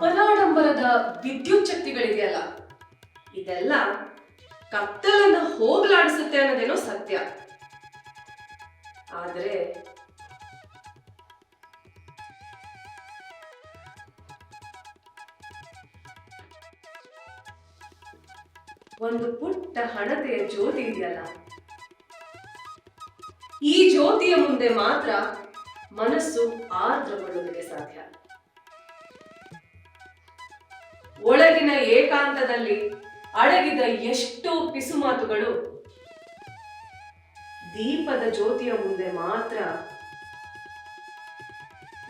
ವರ್ಣಾಡಂಬರದ ವಿದ್ಯುತ್ ಶಕ್ತಿಗಳಿದೆಯಲ್ಲ ಇದೆಲ್ಲ ಕತ್ತಲನ್ನ ಹೋಗಲಾಡಿಸುತ್ತೆ ಅನ್ನೋದೇನೋ ಸತ್ಯ. ಆದರೆ ಒಂದು ಪುಟ್ಟ ಹಣತೆಯ ಜ್ಯೋತಿ ಇದೆಯಲ್ಲ? ಈ ಜ್ಯೋತಿಯ ಮುಂದೆ ಮಾತ್ರ ಮನಸ್ಸು ಆರ್ದ್ರಗೊಳ್ಳುವುದಕ್ಕೆ ಸಾಧ್ಯ. ಒಳಗಿನ ಏಕಾಂತದಲ್ಲಿ ಅಡಗಿದ ಎಷ್ಟು ಪಿಸುಮಾತುಗಳು ದೀಪದ ಜ್ಯೋತಿಯ ಮುಂದೆ ಮಾತ್ರ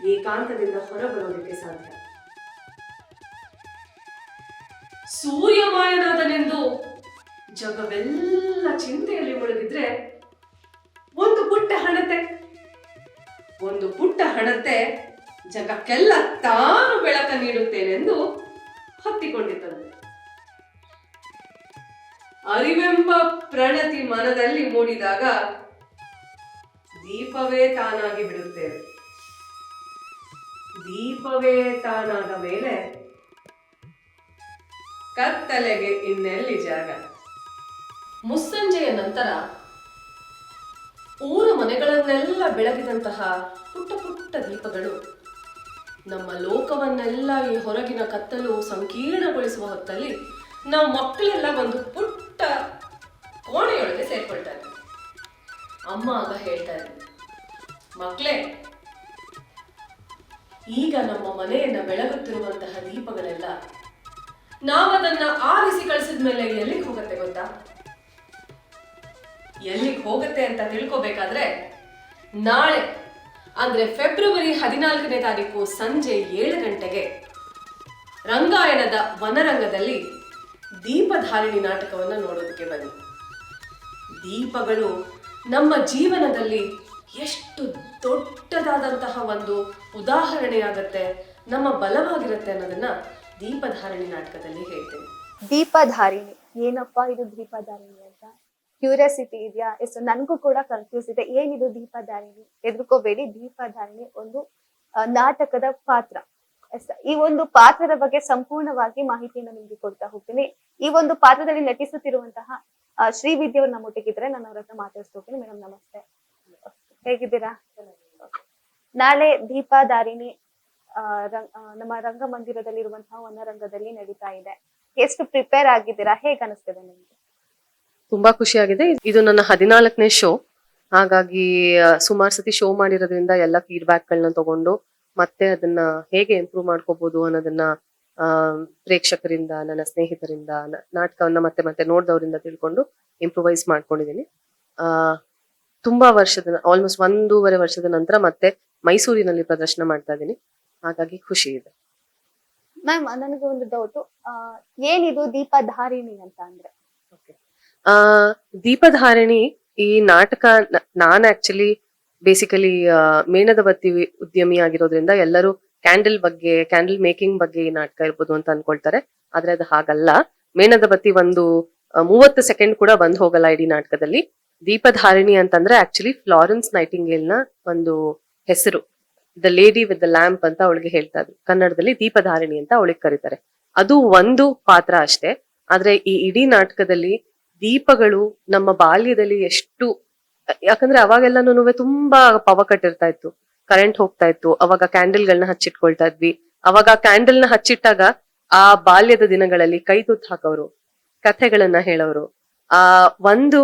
ಏಕಾಂತದಿಂದ ಹೊರಬರೋದಕ್ಕೆ ಸಾಧ್ಯ. ಸೂರ್ಯಮಾಯನಾದನೆಂದು ಜಗವೆಲ್ಲ ಚಿಂತೆಯಲ್ಲಿ ಮುಳುಗಿದ್ರೆ ಒಂದು ಪುಟ್ಟ ಹಣತೆ, ಒಂದು ಪುಟ್ಟ ಹಣತೆ ಜಗಕ್ಕೆಲ್ಲ ತಾನು ಬೆಳಕ ನೀಡುತ್ತೇನೆಂದು ಹೊತ್ತಿಕೊಂಡಿತಂತೆ ಅರಿವೆಂಬ ಪ್ರಣತಿ ಮನದಲ್ಲಿ ಮೂಡಿದಾಗ ದೀಪವೇ ತಾನಾಗಿ ಬಿಡುತ್ತೇವೆ ದೀಪವೇ ತಾನಾದ ಮೇಲೆ ಕತ್ತಲೆಗೆ ಇನ್ನೆಲ್ಲಿ ಜಾಗ? ಮುಸ್ಸಂಜೆಯ ನಂತರ ಊರ ಮನೆಗಳನ್ನೆಲ್ಲ ಬೆಳಗಿದಂತಹ ಪುಟ್ಟ ಪುಟ್ಟ ದೀಪಗಳು ನಮ್ಮ ಲೋಕವನ್ನೆಲ್ಲ ಈ ಹೊರಗಿನ ಕತ್ತಲು ಸಂಕೀರ್ಣಗೊಳಿಸುವ ಹೊತ್ತಲ್ಲಿ ನಮ್ಮ ಮಕ್ಕಳೆಲ್ಲ ಒಂದು ಪುಟ್ಟ ಕೋಣೆಯೊಳಗೆ ಸೇರ್ಕೊಳ್ತಾರೆ. ಅಮ್ಮ ಆಗ ಹೇಳ್ತಾರೆ ಮಕ್ಕಳೇ ಈಗ ನಮ್ಮ ಮನೆಯನ್ನ ಬೆಳಗುತ್ತಿರುವಂತಹ ದೀಪಗಳೆಲ್ಲ ನಾವದನ್ನ ಆರಿಸಿ ಕಳಿಸಿದ ಮೇಲೆ ಎಲ್ಲಿಗೆ ಹೋಗುತ್ತೆ ಗೊತ್ತಾ? ಎಲ್ಲಿಗೆ ಹೋಗುತ್ತೆ ಅಂತ ತಿಳ್ಕೋಬೇಕಾದ್ರೆ ನಾಳೆ ಅಂದ್ರೆ ಫೆಬ್ರವರಿ ಹದಿನಾಲ್ಕನೇ ತಾರೀಕು ಸಂಜೆ ಏಳು ಗಂಟೆಗೆ ರಂಗಾಯಣದ ವನರಂಗದಲ್ಲಿ ದೀಪಧಾರಿಣಿ ನಾಟಕವನ್ನು ನೋಡೋದಕ್ಕೆ ಬನ್ನಿ. ದೀಪಗಳು ನಮ್ಮ ಜೀವನದಲ್ಲಿ ಎಷ್ಟು ದೊಡ್ಡದಾದಂತಹ ಒಂದು ಉದಾಹರಣೆಯಾಗತ್ತೆ, ನಮ್ಮ ಬಲವಾಗಿರುತ್ತೆ ಅನ್ನೋದನ್ನ ದೀಪಧಾರಿಣಿ ನಾಟಕದಲ್ಲಿ ಹೇಳ್ತೇನೆ. ದೀಪಧಾರಿಣಿ. ಏನಪ್ಪಾ ಇದು ದೀಪಧಾರಿಣಿ ಅಂತ? ಕ್ಯೂರಿಯಾಸಿಟಿ ಇದೆಯಾ? ಎಸ್, ನನಗೂ ಕೂಡ ಕನ್ಫ್ಯೂಸ್ ಇದೆ. ಏನಿದು ದೀಪಧಾರಿಣಿ? ಎದುರ್ಕೋಬೇಡಿ, ದೀಪಧಾರಿಣಿ ಒಂದು ನಾಟಕದ ಪಾತ್ರ. ಈ ಒಂದು ಪಾತ್ರದ ಬಗ್ಗೆ ಸಂಪೂರ್ಣವಾಗಿ ಮಾಹಿತಿಯನ್ನು ನಿಮ್ಗೆ ಕೊಡ್ತಾ ಹೋಗ್ತೀನಿ. ಈ ಒಂದು ಪಾತ್ರದಲ್ಲಿ ನಟಿಸುತ್ತಿರುವಂತಹ ಶ್ರೀವಿದ್ಯಾ ಅವ್ರು ನಮ್ಮೊಟ್ಟಿಗಿದ್ರೆ ನಾನು ಅವ್ರ ಹತ್ರ ಹೋಗ್ತೀನಿ. ಮೇಡಮ್ ನಮಸ್ತೆ. ಹೇಗಿದ್ದೀರಾ? ನಾಳೆ ದೀಪಧಾರಿಣಿ ನಮ್ಮ ರಂಗಮಂದಿರದಲ್ಲಿರುವಂತಹ ವನರಂಗದಲ್ಲಿ ನಡೀತಾ ಇದೆ. ಎಷ್ಟು ಪ್ರಿಪೇರ್ ಆಗಿದ್ದೀರಾ? ಹೇಗ್ ಅನಿಸ್ತಿದೆ ನಿಮ್ಗೆ? ತುಂಬಾ ಖುಷಿಯಾಗಿದೆ ಇದು ನನ್ನ ಹದಿನಾಲ್ಕನೇ ಶೋ ಹಾಗಾಗಿ ಸುಮಾರು ಸತಿ ಶೋ ಮಾಡಿರೋದ್ರಿಂದ ಎಲ್ಲ ಫೀಡ್ಬ್ಯಾಕ್ ಗಳನ್ನ ತಗೊಂಡು ಮತ್ತೆ ಅದನ್ನ ಹೇಗೆ ಇಂಪ್ರೂವ್ ಮಾಡ್ಕೋಬಹುದು ಅನ್ನೋದನ್ನ ಪ್ರೇಕ್ಷಕರಿಂದ, ನನ್ನ ಸ್ನೇಹಿತರಿಂದ ನಾಟಕವನ್ನ ಮತ್ತೆ ಮತ್ತೆ ನೋಡಿದವರಿಂದ ತಿಳ್ಕೊಂಡು ಇಂಪ್ರೂವೈಸ್ ಮಾಡ್ಕೊಂಡಿದ್ದೀನಿ. ಆ, ತುಂಬಾ ವರ್ಷದ ಆಲ್ಮೋಸ್ಟ್ ಒಂದೂವರೆ ವರ್ಷದ ನಂತರ ಮತ್ತೆ ಮೈಸೂರಿನಲ್ಲಿ ಪ್ರದರ್ಶನ ಮಾಡ್ತಾ ಇದ್ದೀನಿ. ಹಾಗಾಗಿ ಖುಷಿ ಇದೆ. ಮ್ಯಾಮ್ ನನಗೆ ಒಂದು ಡೌಟ್ ಏನಿದು ದೀಪಧಾರಿಣಿ ಅಂತ ಅಂದ್ರೆ? ಆ, ದೀಪಧಾರಣಿ ಈ ನಾಟಕ, ನಾನ್ ಆಕ್ಚುಲಿ ಬೇಸಿಕಲಿ ಮೇಣದ ಬತ್ತಿ ಉದ್ಯಮಿ ಆಗಿರೋದ್ರಿಂದ ಎಲ್ಲರೂ ಕ್ಯಾಂಡಲ್ ಬಗ್ಗೆ ಕ್ಯಾಂಡಲ್ ಮೇಕಿಂಗ್ ಬಗ್ಗೆ ಈ ನಾಟಕ ಇರ್ಬೋದು ಅಂತ ಅನ್ಕೊಳ್ತಾರೆ. ಆದ್ರೆ ಅದು ಹಾಗಲ್ಲ. ಮೇಣದ ಬತ್ತಿ ಒಂದು ಮೂವತ್ತು ಸೆಕೆಂಡ್ ಕೂಡ ಬಂದ್ ಹೋಗಲ್ಲ ಇಡೀ ನಾಟಕದಲ್ಲಿ. ದೀಪಧಾರಿಣಿ ಅಂತಂದ್ರೆ ಆಕ್ಚುಲಿ ಫ್ಲಾರೆನ್ಸ್ ನೈಟಿಂಗೇಲ್ನ ಒಂದು ಹೆಸರು. The lady with the lamp ಅಂತ ಅವಳಿಗೆ ಹೇಳ್ತಾ ಇದ್ರು. ಕನ್ನಡದಲ್ಲಿ ದೀಪಧಾರಿಣಿ ಅಂತ ಅವಳಿಗೆ ಕರೀತಾರೆ. ಅದು ಒಂದು ಪಾತ್ರ ಅಷ್ಟೇ. ಆದ್ರೆ ಈ ಇಡೀ ನಾಟಕದಲ್ಲಿ ದೀಪಗಳು ನಮ್ಮ ಬಾಲ್ಯದಲ್ಲಿ ಎಷ್ಟು, ಯಾಕಂದ್ರೆ ಅವಾಗೆಲ್ಲನೂ ತುಂಬಾ ಪವಕಟ್ಟಿರ್ತಾ ಇತ್ತು. ಕರೆಂಟ್ ಹೋಗ್ತಾ ಇತ್ತು. ಅವಾಗ ಕ್ಯಾಂಡಲ್ ಗಳನ್ನ ಹಚ್ಚಿಟ್ಕೊಳ್ತಾ ಇದ್ವಿ. ಅವಾಗ ಕ್ಯಾಂಡಲ್ನ ಹಚ್ಚಿಟ್ಟಾಗ ಆ ಬಾಲ್ಯದ ದಿನಗಳಲ್ಲಿ ಕೈ ತುತ್ತು ಹಾಕೋರು ಕಥೆಗಳನ್ನ ಹೇಳೋರು ಆ ಒಂದು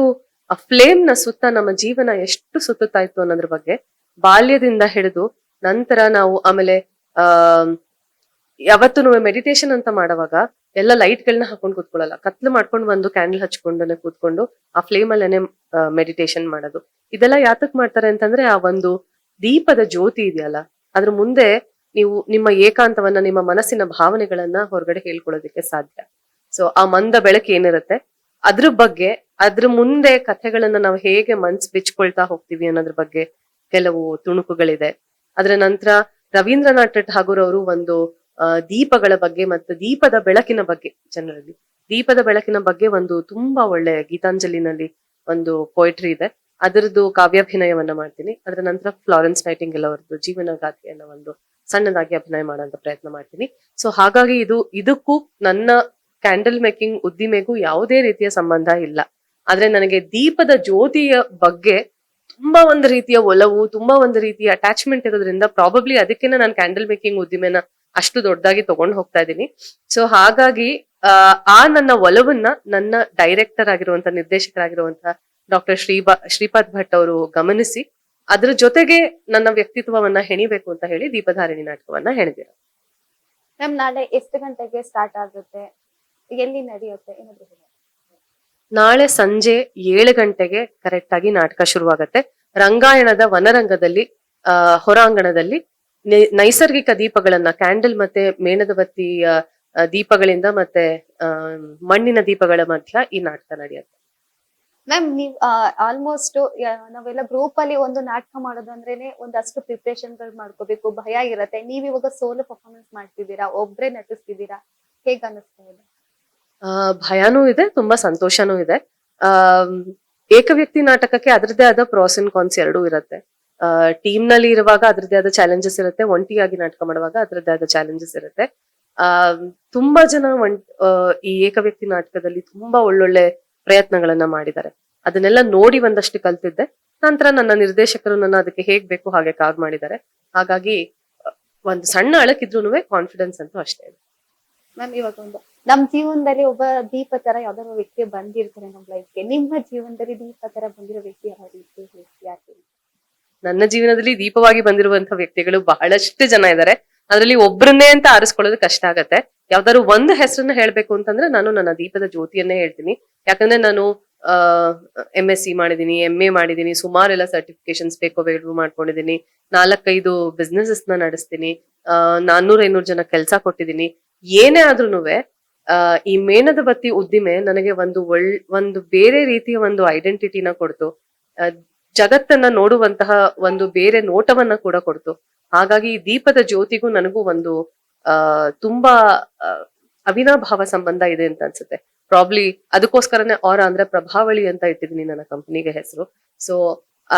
ಫ್ಲೇಮ್ನ ಸುತ್ತ ನಮ್ಮ ಜೀವನ ಎಷ್ಟು ಸುತ್ತುತ್ತಾ ಇತ್ತು ಅನ್ನೋದ್ರ ಬಗ್ಗೆ ಬಾಲ್ಯದಿಂದ ಹಿಡಿದು ನಂತರ ನಾವು ಆಮೇಲೆ, ಆ ಯಾವತ್ತೂ ಮೆಡಿಟೇಷನ್ ಅಂತ ಮಾಡುವಾಗ ಎಲ್ಲ ಲೈಟ್ ಗಳನ್ನ ಹಾಕೊಂಡು ಕೂತ್ಕೊಳ್ಳಲ್ಲ. ಕತ್ಲು ಮಾಡ್ಕೊಂಡು ಬಂದು ಕ್ಯಾಂಡಲ್ ಹಚ್ಕೊಂಡನೆ ಕೂತ್ಕೊಂಡು ಆ ಫ್ಲೇಮ್ ಅಲ್ಲೇನೆ ಮೆಡಿಟೇಷನ್ ಮಾಡೋದು. ಇದೆಲ್ಲ ಯಾತಕ್ ಮಾಡ್ತಾರೆ ಅಂತಂದ್ರೆ ಆ ಒಂದು ದೀಪದ ಜ್ಯೋತಿ ಇದೆಯಲ್ಲ, ಅದ್ರ ಮುಂದೆ ನೀವು ನಿಮ್ಮ ಏಕಾಂತವನ್ನ, ನಿಮ್ಮ ಮನಸ್ಸಿನ ಭಾವನೆಗಳನ್ನ ಹೊರಗಡೆ ಹೇಳ್ಕೊಳ್ಳೋದಕ್ಕೆ ಸಾಧ್ಯ. ಸೊ ಆ ಮಂದ ಬೆಳಕು ಏನಿರುತ್ತೆ, ಅದ್ರ ಬಗ್ಗೆ, ಅದ್ರ ಮುಂದೆ ಕಥೆಗಳನ್ನ ನಾವು ಹೇಗೆ ಮನ್ಸ್ ಬಿಚ್ಕೊಳ್ತಾ ಹೋಗ್ತೀವಿ ಅನ್ನೋದ್ರ ಬಗ್ಗೆ ಕೆಲವು ತುಣುಕುಗಳಿದೆ. ಅದರ ನಂತರ ರವೀಂದ್ರನಾಥ್ ಠಾಗೂರ್ ಅವರು ಒಂದು ದೀಪಗಳ ಬಗ್ಗೆ ಮತ್ತು ದೀಪದ ಬೆಳಕಿನ ಬಗ್ಗೆ ಜನರಲ್ಲಿ. ದೀಪದ ಬೆಳಕಿನ ಬಗ್ಗೆ ಒಂದು ತುಂಬಾ ಒಳ್ಳೆ ಗೀತಾಂಜಲಿನಲ್ಲಿ ಒಂದು ಪೊಯಿಟ್ರಿ ಇದೆ. ಅದರದ್ದು ಕಾವ್ಯಾಭಿನಯವನ್ನ ಮಾಡ್ತೀನಿ. ಅದರ ನಂತರ ಫ್ಲಾರೆನ್ಸ್ ರೈಟಿಂಗ್ ಅವರದ್ದು ಜೀವನ ಗಾಥೆಯನ್ನ ಒಂದು ಸಣ್ಣದಾಗಿ ಅಭಿನಯ ಮಾಡೋಂತ ಪ್ರಯತ್ನ ಮಾಡ್ತೀನಿ. ಸೊ ಹಾಗಾಗಿ ಇದು, ಇದಕ್ಕೂ ನನ್ನ ಕ್ಯಾಂಡಲ್ ಮೇಕಿಂಗ್ ಉದ್ದಿಮೆಗೂ ಯಾವುದೇ ರೀತಿಯ ಸಂಬಂಧ ಇಲ್ಲ. ಆದ್ರೆ ನನಗೆ ದೀಪದ ಜ್ಯೋತಿಯ ಬಗ್ಗೆ ತುಂಬಾ ಒಂದು ರೀತಿಯ ಒಲವು, ತುಂಬಾ ಒಂದು ರೀತಿಯ ಅಟ್ಯಾಚ್ಮೆಂಟ್ ಇರೋದ್ರಿಂದ ಪ್ರಾಬಬ್ಲಿ ಅದಕ್ಕೆನೆ ನಾನು ಕ್ಯಾಂಡಲ್ ಮೇಕಿಂಗ್ ಉದ್ದಿಮೆನ ಅಷ್ಟು ದೊಡ್ಡದಾಗಿ ತಗೊಂಡು ಹೋಗ್ತಾ ಇದ್ದೀನಿ. ಸೊ ಹಾಗಾಗಿ ಆ, ನನ್ನ ಒಲವನ್ನ ನನ್ನ ಡೈರೆಕ್ಟರ್ ಆಗಿರುವಂತ ನಿರ್ದೇಶಕರಾಗಿರುವಂತ ಡಾಕ್ಟರ್ ಶ್ರೀಬಾ ಶ್ರೀಪಾದ್ ಭಟ್ ಅವರು ಗಮನಿಸಿ ಅದ್ರ ಜೊತೆಗೆ ನನ್ನ ವ್ಯಕ್ತಿತ್ವವನ್ನ ಹೆಣಿಬೇಕು ಅಂತ ಹೇಳಿ ದೀಪಧಾರಿಣಿ ನಾಟಕವನ್ನ ಹೆಣೆದಿರ. ಮ್ಯಾಮ್ ನಾಳೆ ಎಷ್ಟು ಗಂಟೆಗೆ ಸ್ಟಾರ್ಟ್ ಆಗುತ್ತೆ? ಎಲ್ಲಿ ನಡೆಯುತ್ತೆ? ನಾಳೆ ಸಂಜೆ ಏಳು ಗಂಟೆಗೆ ಕರೆಕ್ಟ್ ಆಗಿ ನಾಟಕ ಶುರುವಾಗತ್ತೆ. ರಂಗಾಯಣದ ವನರಂಗದಲ್ಲಿ ಹೊರಾಂಗಣದಲ್ಲಿ ನೈಸರ್ಗಿಕ ದೀಪಗಳನ್ನ ಕ್ಯಾಂಡಲ್ ಮತ್ತೆ ಮೇಣದ ಬತ್ತಿಯ ದೀಪಗಳಿಂದ ಮತ್ತೆ ಮಣ್ಣಿನ ದೀಪಗಳ ಮಧ್ಯ ಈ ನಾಟಕ ನಡೆಯುತ್ತೆ. ಮ್ಯಾಮ್ ನೀವ್ ಆಲ್ಮೋಸ್ಟ್ ನಾವೆಲ್ಲ ಗ್ರೂಪ್ ಅಲ್ಲಿ ಒಂದು ನಾಟಕ ಮಾಡೋದಂದ್ರೇನೆ ಒಂದಷ್ಟು ಪ್ರಿಪ್ರೇಷನ್ ಮಾಡ್ಕೋಬೇಕು. ಭಯ ಇರತ್ತೆ. ನೀವ್ ಇವಾಗ ಸೋಲೋ ಪರ್ಫಾರ್ಮೆನ್ಸ್ ಮಾಡ್ತಿದ್ದೀರಾ? ಒಬ್ರೇ ನಟಿಸ್ತಿದ್ದೀರಾ? ಹೇಗ ಅನಿಸ್ತಾ ಇದೆ? ಆ, ಭಯನೂ ಇದೆ ತುಂಬಾ ಸಂತೋಷನೂ ಇದೆ. ಆ ಏಕವ್ಯಕ್ತಿ ನಾಟಕಕ್ಕೆ ಅದರದೇ ಆದ ಪ್ರಾಸ್ ಅಂಡ್ ಕಾನ್ಸ್ ಎರಡೂ ಇರುತ್ತೆ. ಟೀಮ್ನಲ್ಲಿ ಇರುವಾಗ ಅದ್ರದ್ದೇ ಆದ ಚಾಲೆಂಜಸ್ ಇರುತ್ತೆ. ಒಂಟಿಯಾಗಿ ನಾಟಕ ಮಾಡುವಾಗ ಅದ್ರದ್ದೇ ಆದ ಚಾಲೆಂಜಸ್ ಇರುತ್ತೆ. ಆ, ತುಂಬಾ ಜನ ಈ ಏಕವ್ಯಕ್ತಿ ನಾಟಕದಲ್ಲಿ ತುಂಬಾ ಒಳ್ಳೊಳ್ಳೆ ಪ್ರಯತ್ನಗಳನ್ನ ಮಾಡಿದ್ದಾರೆ. ಅದನ್ನೆಲ್ಲ ನೋಡಿ ಒಂದಷ್ಟು ಕಲ್ತಿದ್ದೆ. ನಂತರ ನನ್ನ ನಿರ್ದೇಶಕರು ನನ್ನ ಅದಕ್ಕೆ ಹೇಗ್ ಬೇಕು ಹಾಗೆ ಕಾರ್ ಮಾಡಿದ್ದಾರೆ. ಹಾಗಾಗಿ, ಒಂದು ಸಣ್ಣ ಅಳಕಿದ್ರು ಕಾನ್ಫಿಡೆನ್ಸ್ ಅಂತೂ ಅಷ್ಟೇ ಇದೆ. ಮ್ಯಾಮ್ ಇವಾಗ ಒಂದು, ನಮ್ ಜೀವನದಲ್ಲಿ ಒಬ್ಬ ದೀಪ ತರ ಯಾವ್ದಾದ್ರು ವ್ಯಕ್ತಿ ಬಂದಿರ್ತಾರೆ ನಮ್ ಲೈಫ್ಗೆ ನಿಮ್ಮ ಜೀವನದಲ್ಲಿ ದೀಪ ತರ ಬಂದಿರೋ ವ್ಯಕ್ತಿ ಯಾವ ರೀತಿ ನನ್ನ ಜೀವನದಲ್ಲಿ ದೀಪವಾಗಿ ಬಂದಿರುವಂತಹ ವ್ಯಕ್ತಿಗಳು ಬಹಳಷ್ಟು ಜನ ಇದ್ದಾರೆ ಅದರಲ್ಲಿ ಒಬ್ಬರನ್ನೇ ಅಂತ ಆರಿಸ್ಕೊಳ್ಳೋದು ಕಷ್ಟ ಆಗತ್ತೆ. ಯಾವ್ದಾದ್ರು ಒಂದು ಹೆಸರನ್ನ ಹೇಳ್ಬೇಕು ಅಂತಂದ್ರೆ ನಾನು ನನ್ನ ದೀಪದ ಜ್ಯೋತಿಯನ್ನೇ ಹೇಳ್ತೀನಿ. ಯಾಕಂದ್ರೆ ನಾನು ಎಂ ಎಸ್ ಸಿ ಮಾಡಿದೀನಿ ಎಂ ಎ ಮಾಡಿದೀನಿ ಸುಮಾರೆಲ್ಲ ಸರ್ಟಿಫಿಕೇಶನ್ಸ್ ಬೇಕೋ ಬೇಡ ಮಾಡ್ಕೊಂಡಿದೀನಿ ನಾಲ್ಕೈದು ಬಿಸ್ನೆಸಸ್ನ ನಡೆಸ್ತೀನಿ. ನಾನ್ನೂರ ಐನೂರು ಜನ ಕೆಲಸ ಕೊಟ್ಟಿದ್ದೀನಿ. ಏನೇ ಆದ್ರೂನುವೆ ಈ ಮೇಣದ ಬತ್ತಿ ಉದ್ದಿಮೆ ನನಗೆ ಒಂದು ಒಳ್, ಒಂದು ಬೇರೆ ರೀತಿಯ ಒಂದು ಐಡೆಂಟಿಟಿನ ಕೊಡ್ತು. ಜಗತ್ತನ್ನ ನೋಡುವಂತಹ ಒಂದು ಬೇರೆ ನೋಟವನ್ನ ಕೂಡ ಕೊಡ್ತು. ಹಾಗಾಗಿ ಈ ದೀಪದ ಜ್ಯೋತಿಗೂ ನನಗೂ ಒಂದು, ಆ, ತುಂಬಾ ಅವಿನಾಭಾವ ಸಂಬಂಧ ಇದೆ ಅಂತ ಅನ್ಸುತ್ತೆ. ಪ್ರಾಬ್ಲಿ ಅದಕ್ಕೋಸ್ಕರನೇ ಆರ ಅಂದ್ರೆ ಪ್ರಭಾವಳಿ ಅಂತ ಇಟ್ಟಿದ್ದೀನಿ ನನ್ನ ಕಂಪ್ನಿಗೆ ಹೆಸರು. ಸೊ ಆ,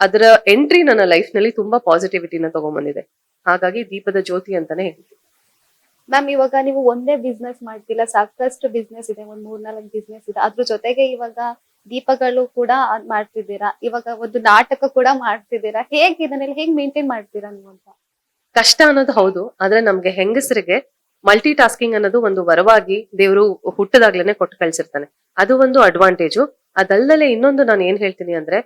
ಅದರ ಎಂಟ್ರಿ ನನ್ನ ಲೈಫ್ನಲ್ಲಿ ತುಂಬಾ ಪಾಸಿಟಿವಿಟಿನ ತಗೊಂಡ್ಬಂದಿದೆ ಹಾಗಾಗಿ ದೀಪದ ಜ್ಯೋತಿ ಅಂತಾನೆ ಹೇಳ್ತೀನಿ. ಮ್ಯಾಮ್ ಇವಾಗ ನೀವು ಒಂದೇ ಬಿಸ್ನೆಸ್ ಮಾಡ್ತಿಲ್ಲ ಸಾಕಷ್ಟು ಬಿಸ್ನೆಸ್ ಇದೆ, ಒಂದ್ ಮೂರ್ನಾಲ್ಕು ಬಿಸ್ನೆಸ್ ಇದೆ. ಅದ್ರ ಜೊತೆಗೆ ಇವಾಗ ದೀಪಗಳು ಕೂಡ ಮಾಡ್ತಿದ್ದೀರಾ? ಇವಾಗ ಒಂದು ನಾಟಕ ಕೂಡ ಮಾಡ್ತಿದ್ದೀರಾ? ಹೇಗೆ ಇದನ್ನೆಲ್ಲ ಹೇಗ್ ಮೇಂಟೈನ್ ಮಾಡ್ತೀರಾ ನೀವು ಅಂತ? ಕಷ್ಟ ಅನ್ನೋದು ಹೌದು, ಆದ್ರೆ ನಮ್ಗೆ ಹೆಂಗಸರಿಗೆ ಮಲ್ಟಿ ಟಾಸ್ಕಿಂಗ್ ಅನ್ನೋದು ಒಂದು ವರವಾಗಿ ದೇವರು ಹುಟ್ಟದಾಗ್ಲೇನೆ ಕೊಟ್ಟು ಕಳ್ಸಿರ್ತಾನೆ. ಅದು ಒಂದು ಅಡ್ವಾಂಟೇಜು ಅದಲ್ಲದೆ ಇನ್ನೊಂದು ನಾನು ಏನ್ ಹೇಳ್ತೀನಿ ಅಂದ್ರೆ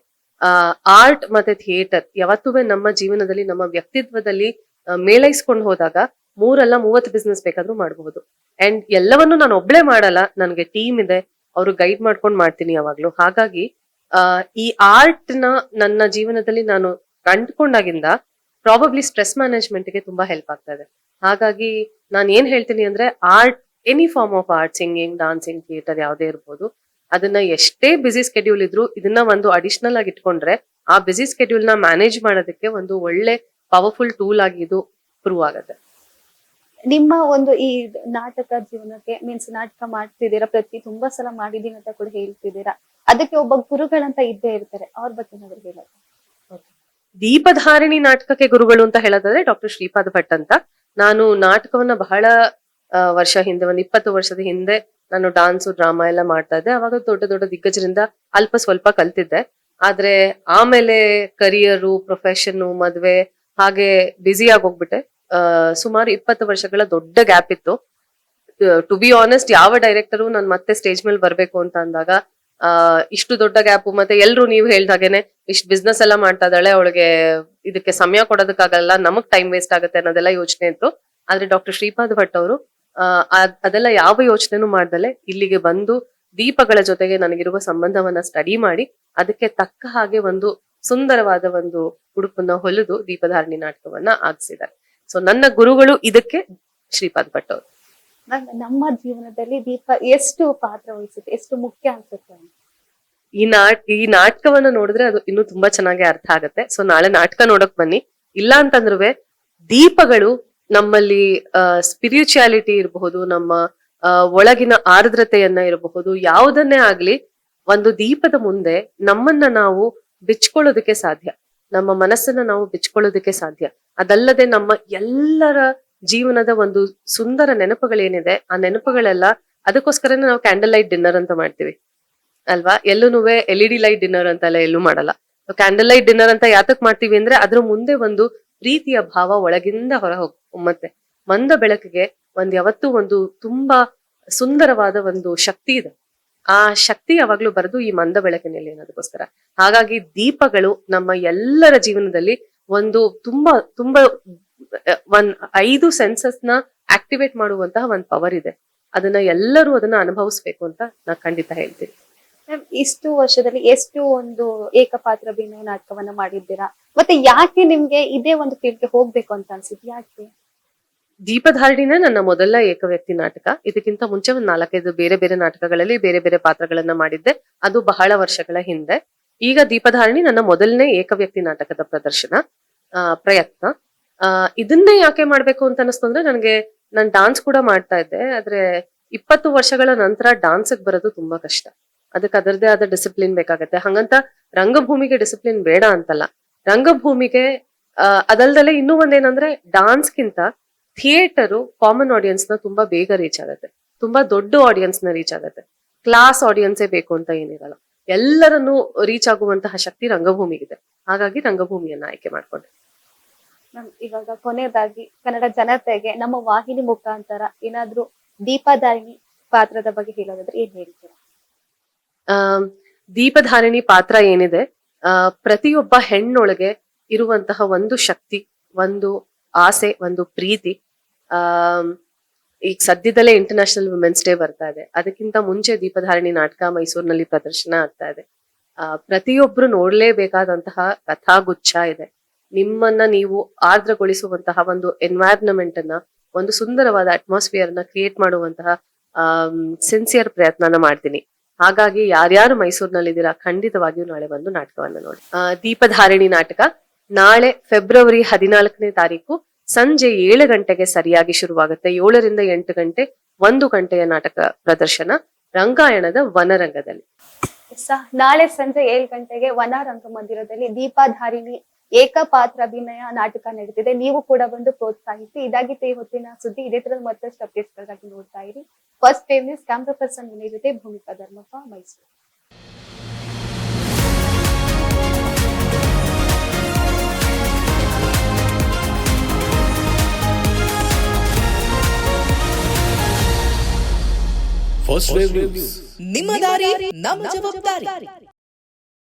ಆರ್ಟ್ ಮತ್ತೆ ಥಿಯೇಟರ್ ಯಾವತ್ತೂ ನಮ್ಮ ಜೀವನದಲ್ಲಿ, ನಮ್ಮ ವ್ಯಕ್ತಿತ್ವದಲ್ಲಿ ಮೇಳೈಸ್ಕೊಂಡು ಹೋದಾಗ ಮೂರಲ್ಲ ಮೂವತ್ತು ಬಿಸ್ನೆಸ್ ಬೇಕಾದ್ರೂ ಮಾಡಬಹುದು. ಅಂಡ್ ಎಲ್ಲವನ್ನು ನಾನು ಒಬ್ಳೆ ಮಾಡಲ್ಲ, ನನಗೆ ಟೀಮ್ ಇದೆ ಅವರು ಗೈಡ್ ಮಾಡ್ಕೊಂಡು ಮಾಡ್ತೀನಿ ಯಾವಾಗ್ಲೂ. ಹಾಗಾಗಿ, ಆ, ಈ ಆರ್ಟ್ನ ನನ್ನ ಜೀವನದಲ್ಲಿ ನಾನು ಕಂಡ್ಕೊಂಡಾಗಿಂದ ಪ್ರಾಬಬ್ಲಿ ಸ್ಟ್ರೆಸ್ ಮ್ಯಾನೇಜ್ಮೆಂಟ್ಗೆ ತುಂಬಾ ಹೆಲ್ಪ್ ಆಗ್ತಾ ಇದೆ. ಹಾಗಾಗಿ, ನಾನು ಏನ್ ಹೇಳ್ತೀನಿ ಅಂದ್ರೆ art any form of art singing dancing theatre ಯಾವುದೇ ಇರ್ಬೋದು, ಅದನ್ನ ಎಷ್ಟೇ ಬಿಸಿ ಸ್ಕೆಡ್ಯೂಲ್ ಇದ್ರು ಇದನ್ನ ಒಂದು ಅಡಿಷನಲ್ ಆಗಿ ಇಟ್ಕೊಂಡ್ರೆ, ಆ ಬಿಸಿ ಸ್ಕೆಡ್ಯೂಲ್ನ ಮ್ಯಾನೇಜ್ ಮಾಡೋದಕ್ಕೆ ಒಂದು ಒಳ್ಳೆ ಪವರ್ಫುಲ್ ಟೂಲ್ ಆಗಿ ಇದು ಪ್ರೂವ್ ಆಗುತ್ತೆ. ನಿಮ್ಮ ಒಂದು ಈ ನಾಟಕ ಜೀವನಕ್ಕೆ ಮೀನ್ಸ್ ನಾಟಕ ಮಾಡ್ತಿದ್ದೀರಾ, ಪ್ರತಿ ತುಂಬಾ ಸಲ ಮಾಡಿದೀನಿ ಅಂತ ಕೂಡ ಹೇಳ್ತಿದ್ದೀರಾ? ಅದಕ್ಕೆ ಒಬ್ಬ ಗುರುಗಳಂತ ಇದ್ದೇ ಇರ್ತಾರೆ. ಅವ್ರ ಬಗ್ಗೆ ಏನಾದ್ರು ಹೇಳೋದು? ದೀಪಧಾರಿಣಿ ನಾಟಕಕ್ಕೆ ಗುರುಗಳು ಅಂತ ಹೇಳೋದಾದ್ರೆ ಡಾಕ್ಟರ್ ಶ್ರೀಪಾದ್ ಭಟ್ ಅಂತ. ನಾನು ನಾಟಕವನ್ನ ಬಹಳ ವರ್ಷ ಹಿಂದೆ, ಒಂದು ಇಪ್ಪತ್ತು ವರ್ಷದ ಹಿಂದೆ ನಾನು ಡಾನ್ಸ್ ಡ್ರಾಮಾ ಎಲ್ಲ ಮಾಡ್ತಾ ಇದ್ದೆ. ಅವಾಗ ದೊಡ್ಡ ದೊಡ್ಡ ದಿಗ್ಗಜರಿಂದ ಅಲ್ಪ ಸ್ವಲ್ಪ ಕಲ್ತಿದ್ದೆ. ಆದ್ರೆ ಆಮೇಲೆ ಕರಿಯರು ಪ್ರೊಫೆಷನ್ ಮದ್ವೆ ಹಾಗೆ ಬ್ಯುಸಿ ಆಗೋಗ್ಬಿಟ್ಟೆ ಸುಮಾರು ಇಪ್ಪತ್ತು ವರ್ಷಗಳ ದೊಡ್ಡ ಗ್ಯಾಪ್ ಇತ್ತು. ಟು ಬಿ ಆನೆಸ್ಟ್ ಯಾವ ಡೈರೆಕ್ಟರು ನಾನು ಮತ್ತೆ ಸ್ಟೇಜ್ ಮೇಲೆ ಬರಬೇಕು ಅಂತ ಅಂದಾಗ ಇಷ್ಟು ದೊಡ್ಡ ಗ್ಯಾಪ್ ಮತ್ತೆ ಎಲ್ರು ನೀವು ಹೇಳ್ದಾಗೇನೆ ಇಷ್ಟು ಬಿಸ್ನೆಸ್ ಎಲ್ಲ ಮಾಡ್ತಾ ಇದ್ದಾಳೆ, ಅವಳಿಗೆ ಇದಕ್ಕೆ ಸಮಯ ಕೊಡೋದಕ್ಕಾಗಲ್ಲ, ನಮಗ್ ಟೈಮ್ ವೇಸ್ಟ್ ಆಗುತ್ತೆ ಅನ್ನೋದೆಲ್ಲ ಯೋಚನೆ ಇತ್ತು. ಆದ್ರೆ ಡಾಕ್ಟರ್ ಶ್ರೀಪಾದ್ ಭಟ್ ಅವರು ಅದೆಲ್ಲ ಯಾವ ಯೋಚನೆನೂ ಮಾಡ್ದಲೆ ಇಲ್ಲಿಗೆ ಬಂದು ದೀಪಗಳ ಜೊತೆಗೆ ನನಗಿರುವ ಸಂಬಂಧವನ್ನ ಸ್ಟಡಿ ಮಾಡಿ, ಅದಕ್ಕೆ ತಕ್ಕ ಹಾಗೆ ಒಂದು ಸುಂದರವಾದ ಒಂದು ಉಡುಪನ್ನ ಹೊಲಿದು ದೀಪಧಾರಣಿ ನಾಟಕವನ್ನ ಆಗಿಸಿದ್ದಾರೆ ಸೊ ನನ್ನ ಗುರುಗಳು ಇದಕ್ಕೆ ಶ್ರೀಪಾದ್ ಭಟ್ ಅವರು ನಮ್ಮ ಜೀವನದಲ್ಲಿ ದೀಪ ಎಷ್ಟು ಪಾತ್ರ ವಹಿಸುತ್ತೆ ಎಷ್ಟು ಮುಖ್ಯ ಅನ್ಸುತ್ತೆ ಈ ನಾಟ್ ಈ ನಾಟಕವನ್ನ ನೋಡಿದ್ರೆ ಅದು ಇನ್ನು ತುಂಬಾ ಚೆನ್ನಾಗಿ ಅರ್ಥ ಆಗತ್ತೆ. ಸೊ ನಾಳೆ ನಾಟಕ ನೋಡಕ್ ಬನ್ನಿ. ಇಲ್ಲ ಅಂತಂದ್ರೂ ದೀಪಗಳು ನಮ್ಮಲ್ಲಿ ಸ್ಪಿರಿಚುಯಾಲಿಟಿ ಇರಬಹುದು ನಮ್ಮ ಒಳಗಿನ ಆರ್ದ್ರತೆಯನ್ನ ಇರಬಹುದು ಯಾವುದನ್ನೇ ಆಗ್ಲಿ ಒಂದು ದೀಪದ ಮುಂದೆ ನಮ್ಮನ್ನ ನಾವು ಬಿಚ್ಕೊಳ್ಳೋದಕ್ಕೆ ಸಾಧ್ಯ. ನಮ್ಮ ಮನಸ್ಸನ್ನ ನಾವು ಬಿಚ್ಕೊಳ್ಳೋದಕ್ಕೆ ಸಾಧ್ಯ. ಅದಲ್ಲದೆ ನಮ್ಮ ಎಲ್ಲರ ಜೀವನದ ಒಂದು ಸುಂದರ ನೆನಪುಗಳೇನಿದೆ, ಆ ನೆನಪುಗಳೆಲ್ಲ ಅದಕ್ಕೋಸ್ಕರನೇ ನಾವು ಕ್ಯಾಂಡಲ್ ಲೈಟ್ ಡಿನ್ನರ್ ಅಂತ ಮಾಡ್ತೀವಿ. ಅಲ್ವಾ? ಎಲ್ಲೂ L E D light dinner ಅಂತ ಎಲ್ಲ ಎಲ್ಲೂ ಮಾಡಲ್ಲ. ಕ್ಯಾಂಡಲ್ ಲೈಟ್ ಡಿನ್ನರ್ ಅಂತ ಯಾತಕ್ ಮಾಡ್ತೀವಿ ಅಂದ್ರೆ ಅದ್ರ ಮುಂದೆ ಒಂದು ಪ್ರೀತಿಯ ಭಾವ ಒಳಗಿಂದ ಹೊರ ಹೋಗ್, ಮತ್ತೆ ಮಂದ ಬೆಳಕಿಗೆ ಒಂದ್ ಯಾವತ್ತೂ ಒಂದು ತುಂಬಾ ಸುಂದರವಾದ ಒಂದು ಶಕ್ತಿ ಇದೆ. ಆ ಶಕ್ತಿ ಯಾವಾಗ್ಲೂ ಬರೆದು ಈ ಮಂದ ಬೆಳಕಿನಲ್ಲಿ ಅನ್ನೋದಕ್ಕೋಸ್ಕರ. ಹಾಗಾಗಿ ದೀಪಗಳು ನಮ್ಮ ಎಲ್ಲರ ಜೀವನದಲ್ಲಿ ಒಂದು ತುಂಬಾ ತುಂಬಾ ಒನ್ ಒಂದ್ ಐದು ಸೆನ್ಸಸ್ನ ಆಕ್ಟಿವೇಟ್ ಮಾಡುವಂತಹ ಒಂದು ಪವರ್ ಇದೆ. ಅದನ್ನ ಎಲ್ಲರೂ ಅದನ್ನ ಅನುಭವಿಸ್ಬೇಕು ಅಂತ ನಾ ಖಂಡಿತ ಹೇಳ್ತೀನಿ. ಮ್ಯಾಮ್ ಇಷ್ಟು ವರ್ಷದಲ್ಲಿ ಎಷ್ಟು ಒಂದು ಏಕಪಾತ್ರ ಅಭಿನಯ ನಾಟಕವನ್ನ ಮಾಡಿದ್ದೀರಾ? ಮತ್ತೆ ಯಾಕೆ ನಿಮ್ಗೆ ಇದೇ ಒಂದು ಫೀಲ್ಡ್ಗೆ ಹೋಗ್ಬೇಕು ಅಂತ ಅನ್ಸಿತ್ತು ಯಾಕೆ? ದೀಪಧಾರಣಿನ ನನ್ನ ಮೊದಲ ಏಕವ್ಯಕ್ತಿ ನಾಟಕ. ಇದಕ್ಕಿಂತ ಮುಂಚೆ ಒಂದು ನಾಲ್ಕೈದು ಬೇರೆ ಬೇರೆ ನಾಟಕಗಳಲ್ಲಿ ಬೇರೆ ಬೇರೆ ಪಾತ್ರಗಳನ್ನ ಮಾಡಿದ್ದೆ. ಅದು ಬಹಳ ವರ್ಷಗಳ ಹಿಂದೆ. ಈಗ ದೀಪಧಾರಣಿ ನನ್ನ ಮೊದಲನೇ ಏಕವ್ಯಕ್ತಿ ನಾಟಕದ ಪ್ರದರ್ಶನ. ಪ್ರಯತ್ನ. ಇದನ್ನೇ ಯಾಕೆ ಮಾಡ್ಬೇಕು ಅಂತ ಅನಿಸ್ತು ಅಂದ್ರೆ ನನಗೆ ನಾನು ಡಾನ್ಸ್ ಕೂಡ ಮಾಡ್ತಾ ಇದ್ದೆ ಆದ್ರೆ ಇಪ್ಪತ್ತು ವರ್ಷಗಳ ನಂತರ ಡಾನ್ಸ್ ಬರೋದು ತುಂಬಾ ಕಷ್ಟ. ಅದಕ್ಕೆ ಅದರದೇ ಆದ ಡಿಸಿಪ್ಲಿನ್ ಬೇಕಾಗತ್ತೆ. ಹಂಗಂತ ರಂಗಭೂಮಿಗೆ ಡಿಸಿಪ್ಲಿನ್ ಬೇಡ ಅಂತಲ್ಲ. ರಂಗಭೂಮಿಗೆ ಆ, ಅದಲ್ದಲೆ ಇನ್ನೂ ಒಂದೇನಂದ್ರೆ ಡಾನ್ಸ್ಗಿಂತ ಥಿಯೇಟರು ಕಾಮನ್ ಆಡಿಯನ್ಸ್ನ ತುಂಬಾ ಬೇಗ ರೀಚ್ ಆಗುತ್ತೆ. ತುಂಬಾ ದೊಡ್ಡ ಆಡಿಯನ್ಸ್ನ ರೀಚ್ ಆಗುತ್ತೆ. ಕ್ಲಾಸ್ ಆಡಿಯನ್ಸೇ ಬೇಕು ಅಂತ ಏನಿರಲ್ಲ. ಎಲ್ಲರನ್ನು ರೀಚ್ ಆಗುವಂತಹ ಶಕ್ತಿ ರಂಗಭೂಮಿಗಿದೆ. ಹಾಗಾಗಿ ರಂಗಭೂಮಿಯನ್ನ ಆಯ್ಕೆ ಮಾಡ್ಕೊಂಡೆ. ಮ್ಯಾಮ್ ಇವಾಗ ಕೊನೆಯದಾಗಿ ಕನ್ನಡ ಜನತೆಗೆ ನಮ್ಮ ವಾಹಿನಿ ಮುಖಾಂತರ ಏನಾದ್ರೂ ದೀಪಧಾರಿಣಿ ಪಾತ್ರದ ಬಗ್ಗೆ ಹೇಳೋದಾದ್ರೆ ಏನ್ ಹೇಳ್ತೀರಾ? ಆ ದೀಪಧಾರಿಣಿ ಪಾತ್ರ ಏನಿದೆ? ಆ ಪ್ರತಿಯೊಬ್ಬ ಹೆಣ್ಣೊಳಗೆ ಇರುವಂತಹ ಒಂದು ಶಕ್ತಿ ಒಂದು ಆಸೆ ಒಂದು ಪ್ರೀತಿ ಆಮ್, ಈಗ ಸದ್ಯದಲ್ಲೇ ಇಂಟರ್ನ್ಯಾಷನಲ್ ವುಮೆನ್ಸ್ ಡೇ ಬರ್ತಾ ಇದೆ. ಅದಕ್ಕಿಂತ ಮುಂಚೆ ದೀಪಧಾರಣಿ ನಾಟಕ ಮೈಸೂರಿನಲ್ಲಿ ಪ್ರದರ್ಶನ ಆಗ್ತಾ ಇದೆ. ಪ್ರತಿಯೊಬ್ರು ನೋಡ್ಲೇಬೇಕಾದಂತಹ ಕಥಾಗುಚ್ಛ ಇದೆ. ನಿಮ್ಮನ್ನ ನೀವು ಆರ್ದ್ರಗೊಳಿಸುವಂತಹ ಒಂದು ಎನ್ವೈರ್ನಮೆಂಟ್ ಅನ್ನ, ಒಂದು ಸುಂದರವಾದ ಅಟ್ಮಾಸ್ಫಿಯರ್ನ ಕ್ರಿಯೇಟ್ ಮಾಡುವಂತಹ ಸಿನ್ಸಿಯರ್ ಪ್ರಯತ್ನನ ಮಾಡ್ತೀನಿ. ಹಾಗಾಗಿ ಯಾರ್ಯಾರು ಮೈಸೂರಿನಲ್ಲಿದ್ದೀರಾ, ಖಂಡಿತವಾಗಿಯೂ ನಾಳೆ ಬಂದು ನಾಟಕವನ್ನ ನೋಡಿ. ದೀಪಧಾರಿಣಿ ನಾಟಕ ನಾಳೆ ಫೆಬ್ರವರಿ ಹದಿನಾಲ್ಕನೇ ತಾರೀಕು ಸಂಜೆ ಏಳು ಗಂಟೆಗೆ ಸರಿಯಾಗಿ ಶುರುವಾಗುತ್ತೆ. ಏಳರಿಂದ ಎಂಟು ಗಂಟೆ ಒಂದು ಗಂಟೆಯ ನಾಟಕ ಪ್ರದರ್ಶನ ರಂಗಾಯಣದ ವನರಂಗದಲ್ಲಿ. ನಾಳೆ ಸಂಜೆ ಏಳು ಗಂಟೆಗೆ ವನ ರಂಗಮಂದಿರದಲ್ಲಿ ದೀಪಾಧಾರಿಣಿ ಏಕಪಾತ್ರ ಅಭಿನಯ ನಾಟಕ ನಡೀತಿದೆ. ನೀವು ಕೂಡ ಬಂದು ಪ್ರೋತ್ಸಾಹಿಸಿ. ಇದಾಗಿತ್ತು ಈ ಹೊತ್ತಿನ ಸುದ್ದಿ ಇದೇ ತರದ ಮತ್ತಷ್ಟು ಅಪ್ಡೇಟ್ಸ್ ಗಳಿಗಾಗಿ ನೋಡ್ತಾ ಇರಿ. First time news camera person ಜೊತೆ ಭೂಮಿಕಾ ಧರ್ಮಪ್ಪ ಮೈಸೂರು ನ್ಯೂಸ್ ನಿಮ್ಮ ದಾರಿ ನಮ್ಮ ಜವಾಬ್ದಾರಿ.